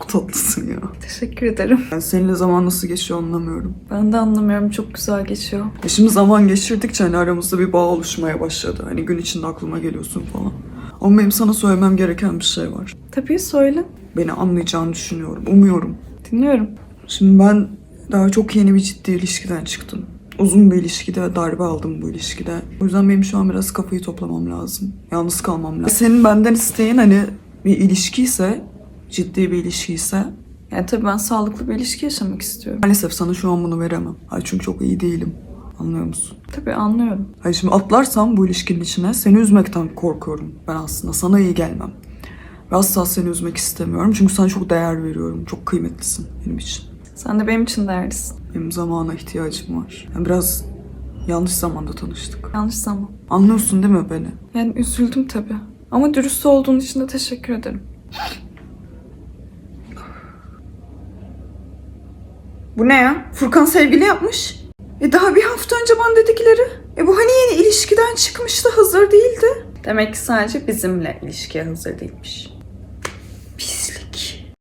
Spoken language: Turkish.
Çok tatlısın ya. Teşekkür ederim. Ben seninle zaman nasıl geçiyor anlamıyorum. Ben de anlamıyorum. Çok güzel geçiyor. Ya şimdi zaman geçirdikçe hani aramızda bir bağ oluşmaya başladı. Hani gün içinde aklıma geliyorsun falan. Ama benim sana söylemem gereken bir şey var. Tabii söyle. Beni anlayacağını düşünüyorum. Umuyorum. Dinliyorum. Şimdi ben daha çok yeni bir ciddi ilişkiden çıktım. Uzun bir ilişkide darbe aldım bu ilişkide. O yüzden benim şu an biraz kafayı toplamam lazım. Yalnız kalmam lazım. Senin benden isteğin hani bir ilişkiyse, ciddi bir ilişkiyse Yani tabii ben sağlıklı bir ilişki yaşamak istiyorum. maalesef sana şu an bunu veremem. Ay çünkü çok iyi değilim. Anlıyor musun? Tabii anlıyorum. Hayır şimdi atlarsam bu ilişkinin içine seni üzmekten korkuyorum ben aslında. Sana iyi gelmem. Ve asla seni üzmek istemiyorum. Çünkü sana çok değer veriyorum. Çok kıymetlisin benim için. Sen de benim için değerlisin. Benim zamana ihtiyacım var. Yani biraz yanlış zamanda tanıştık. Yanlış zaman. Anlıyorsun değil mi beni? Yani üzüldüm tabii. Ama dürüst olduğun için de teşekkür ederim. Bu ne ya? Furkan sevgili yapmış. E daha bir hafta önce bana dedikleri. E bu hani yeni ilişkiden çıkmıştı hazır değildi. Demek ki sadece bizimle ilişkiye hazır değilmiş.